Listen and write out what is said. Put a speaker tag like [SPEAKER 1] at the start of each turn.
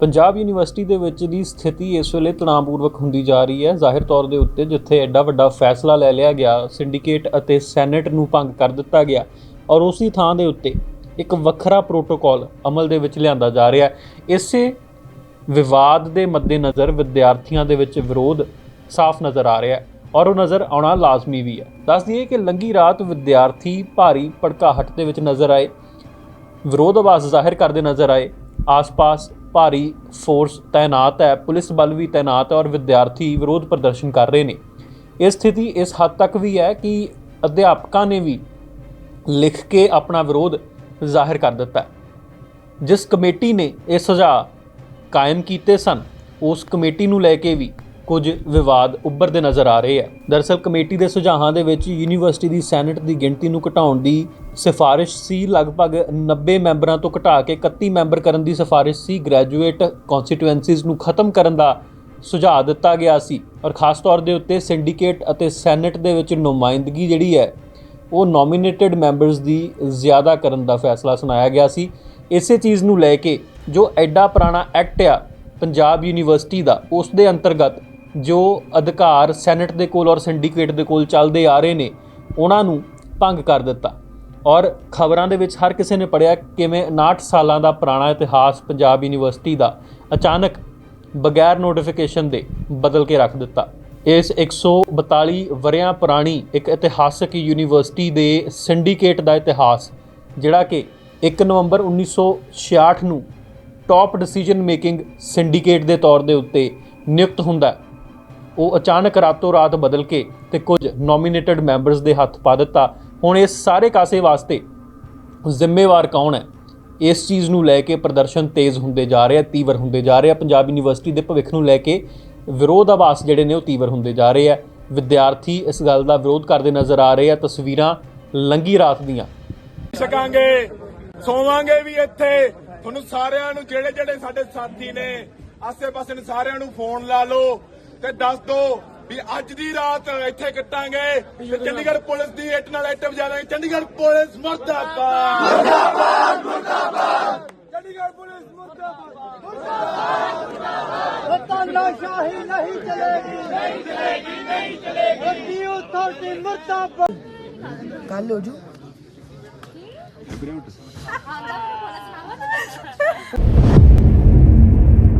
[SPEAKER 1] Punjab university ਦੇ ਵਿੱਚ ਦੀ ਸਥਿਤੀ ਇਸ ਵੇਲੇ ਤਣਾਅਪੂਰਵਕ ਹੁੰਦੀ ਜਾ ਰਹੀ ਹੈ। ਜ਼ਾਹਿਰ ਤੌਰ ਦੇ ਉੱਤੇ ਜਿੱਥੇ ਐਡਾ ਵੱਡਾ ਫੈਸਲਾ ਲੈ ਲਿਆ ਗਿਆ, ਸਿੰਡੀਕੇਟ ਅਤੇ ਸੈਨੇਟ ਨੂੰ ਭੰਗ ਕਰ ਦਿੱਤਾ ਗਿਆ ਔਰ ਉਸੇ ਥਾਂ ਦੇ ਉੱਤੇ ਇੱਕ ਵੱਖਰਾ ਪ੍ਰੋਟੋਕਾਲ ਅਮਲ ਦੇ ਵਿੱਚ ਲਿਆਂਦਾ ਜਾ ਰਿਹਾ ਹੈ। ਇਸੇ ਵਿਵਾਦ ਦੇ ਮੱਦੇਨਜ਼ਰ ਵਿਦਿਆਰਥੀਆਂ ਦੇ ਵਿੱਚ ਵਿਰੋਧ ਸਾਫ਼ ਨਜ਼ਰ ਆ ਰਿਹਾ ਹੈ ਔਰ ਉਹ ਨਜ਼ਰ ਆਉਣਾ ਲਾਜ਼ਮੀ ਵੀ ਹੈ। ਦੱਸ ਦਈਏ ਕਿ ਲੰਗੀ ਰਾਤ ਵਿਦਿਆਰਥੀ ਭਾਰੀ ਭੜਕਾਹਟ ਦੇ ਵਿੱਚ ਨਜ਼ਰ ਆਏ, ਵਿਰੋਧ ਆਵਾਜ਼ ਜ਼ਾਹਿਰ ਕਰਦੇ ਨਜ਼ਰ ਆਏ, ਆਸ-ਪਾਸ ਭਾਰੀ ਫੋਰਸ ਤਾਇਨਾਤ ਹੈ, ਪੁਲਿਸ ਬਲ ਵੀ ਤਾਇਨਾਤ ਹੈ ਔਰ ਵਿਦਿਆਰਥੀ ਵਿਰੋਧ ਪ੍ਰਦਰਸ਼ਨ ਕਰ ਰਹੇ ਨੇ। ਇਹ ਸਥਿਤੀ ਇਸ ਹੱਦ ਤੱਕ ਵੀ ਹੈ ਕਿ ਅਧਿਆਪਕਾਂ ਨੇ ਵੀ ਲਿਖ ਕੇ ਆਪਣਾ ਵਿਰੋਧ ਜ਼ਾਹਿਰ ਕਰ ਦਿੱਤਾ ਜਿਸ ਕਮੇਟੀ ਨੇ ਇਹ ਸੁਝਾਅ ਕਾਇਮ ਕੀਤੇ ਸਨ, ਉਸ ਕਮੇਟੀ ਨੂੰ ਲੈ ਕੇ ਵੀ ਕੁਝ ਵਿਵਾਦ ਉੱਭਰਦੇ ਨਜ਼ਰ ਆ ਰਹੇ ਆ ਦਰਅਸਲ ਕਮੇਟੀ ਦੇ ਸੁਝਾਆਂ ਦੇ ਵਿੱਚ ਯੂਨੀਵਰਸਿਟੀ ਦੀ ਸੈਨੇਟ ਦੀ ਗਿਣਤੀ ਨੂੰ ਘਟਾਉਣ ਦੀ ਸਿਫਾਰਿਸ਼ ਸੀ। ਲਗਭਗ 90 ਮੈਂਬਰਾਂ ਤੋਂ ਘਟਾ ਕੇ 31 ਮੈਂਬਰ ਕਰਨ ਦੀ ਸਿਫਾਰਿਸ਼ ਸੀ। ਗ੍ਰੈਜੂਏਟ ਕਨਸਟੀਟੂਐਂਸੀਜ਼ ਨੂੰ ਖਤਮ ਕਰਨ ਦਾ ਸੁਝਾਅ ਦਿੱਤਾ ਗਿਆ ਸੀ ਔਰ ਖਾਸ ਤੌਰ ਦੇ ਉੱਤੇ ਸਿੰਡੀਕੇਟ ਅਤੇ ਸੈਨੇਟ ਦੇ ਵਿੱਚ ਨੁਮਾਇੰਦਗੀ ਜਿਹੜੀ ਹੈ, ਉਹ ਨੋਮੀਨੇਟਿਡ ਮੈਂਬਰਸ ਦੀ ਜ਼ਿਆਦਾ ਕਰਨ ਦਾ ਫੈਸਲਾ ਸੁਣਾਇਆ ਗਿਆ ਸੀ। ਇਸੇ ਚੀਜ਼ ਨੂੰ ਲੈ ਕੇ ਜੋ ਐਡਾ ਪੁਰਾਣਾ ਐਕਟ ਆ, ਪੰਜਾਬ ਯੂਨੀਵਰਸਿਟੀ ਦਾ, ਉਸ ਦੇ ਅੰਤਰਗਤ ਜੋ ਅਧਿਕਾਰ ਸੈਨੇਟ ਦੇ ਕੋਲ ਔਰ ਸਿੰਡੀਕੇਟ ਦੇ ਕੋਲ ਚੱਲਦੇ ਆ ਰਹੇ ਨੇ, ਉਹਨਾਂ ਨੂੰ ਭੰਗ ਕਰ ਦਿੱਤਾ। ਔਰ ਖਬਰਾਂ ਦੇ ਵਿੱਚ ਹਰ ਕਿਸੇ ਨੇ ਪੜਿਆ ਕਿਵੇਂ 59 ਸਾਲਾਂ ਦਾ ਪੁਰਾਣਾ ਇਤਿਹਾਸ ਪੰਜਾਬ ਯੂਨੀਵਰਸਿਟੀ ਦਾ ਅਚਾਨਕ ਬਗੈਰ ਨੋਟੀਫਿਕੇਸ਼ਨ ਦੇ ਬਦਲ ਕੇ ਰੱਖ ਦਿੱਤਾ। ਇਸ 142 ਵਰਿਆਂ ਪੁਰਾਣੀ ਇੱਕ ਇਤਿਹਾਸਕ ਯੂਨੀਵਰਸਿਟੀ ਦੇ ਸਿੰਡੀਕੇਟ ਦਾ ਇਤਿਹਾਸ, ਜਿਹੜਾ ਕਿ 1 ਨਵੰਬਰ 1966 ਨੂੰ ਟਾਪ ਡਿਸੀਜਨ ਮੇਕਿੰਗ ਸਿੰਡੀਕੇਟ ਦੇ ਤੌਰ ਦੇ ਉੱਤੇ ਨਿਯੁਕਤ ਹੁੰਦਾ ਉਹ ਅਚਾਨਕ ਰਾਤੋਂ ਰਾਤ ਬਦਲ ਕੇ ਤੇ ਕੁਝ ਨੋਮੀਨੇਟਡ ਮੈਂਬਰਸ ਦੇ ਹੱਥ ਪਾ ਦਿੱਤਾ। ਹੁਣ ਇਸ ਸਾਰੇ ਕਾਸੇ ਵਾਸਤੇ ਜ਼ਿੰਮੇਵਾਰ ਕੌਣ ਹੈ? ਇਸ ਚੀਜ਼ ਨੂੰ ਲੈ ਕੇ ਪ੍ਰਦਰਸ਼ਨ ਤੇਜ਼ ਹੁੰਦੇ ਜਾ ਰਹੇ ਆ ਤੀਵਰ ਹੁੰਦੇ ਜਾ ਰਹੇ। ਆ ਪੰਜਾਬ ਯੂਨੀਵਰਸਿਟੀ ਦੇ ਭਵਿੱਖ ਨੂੰ ਲੈ ਕੇ ਵਿਰੋਧ ਆਵਾਜ਼ ਜਿਹੜੇ ਨੇ ਉਹ ਤੀਵਰ ਹੁੰਦੇ ਜਾ ਰਹੇ ਆ। ਵਿਦਿਆਰਥੀ ਇਸ ਗੱਲ ਦਾ ਵਿਰੋਧ ਕਰਦੇ ਨਜ਼ਰ ਆ ਰਹੇ ਆ। ਤਸਵੀਰਾਂ ਲੰਗੀ ਰਾਤ ਦੀਆਂ।
[SPEAKER 2] ਸਕਾਂਗੇ, ਸੋਵਾਂਗੇ ਵੀ ਇੱਥੇ। ਤੁਹਾਨੂੰ ਸਾਰਿਆਂ ਨੂੰ ਜਿਹੜੇ ਜਿਹੜੇ ਸਾਡੇ ਸਾਥੀ ਨੇ, ਆਸੇ-ਪਾਸੇ ਨੇ ਸਾਰਿਆਂ ਨੂੰ ਫੋਨ ਲਾ ਲਓ। ਤੇ ਦੱਸ ਦਿਓ ਵੀ ਅੱਜ ਦੀ ਰਾਤ ਇੱਥੇ ਕੱਟਾਂਗੇ ਤੇ ਚੰਡੀਗੜ੍ਹ ਪੁਲਿਸ ਦੀ ਇੱਟ ਨਾਲ ਇੱਟ ਵਜਾ ਦਾਂਗੇ ਚੰਡੀਗੜ੍ਹ ਪੁਲਿਸ ਮਰਦਾਬਾਦ। ਮਰਦਾਬਾਦ ਮਰਦਾਬਾਦ। ਚੰਡੀਗੜ੍ਹ ਪੁਲਿਸ ਮਰਦਾਬਾਦ।
[SPEAKER 3] ਤਾਨਾਸ਼ਾਹੀ ਨਹੀਂ ਚਲੇਗੀ। ਨਹੀਂ ਚਲੇਗੀ ਨਹੀਂ ਚਲੇਗੀ। ਅੱਧੀ ਅਥਾਰਟੀ ਮੁਰਦਾਬਾਦ? ਕੱਲ ਹੋ ਜੂ।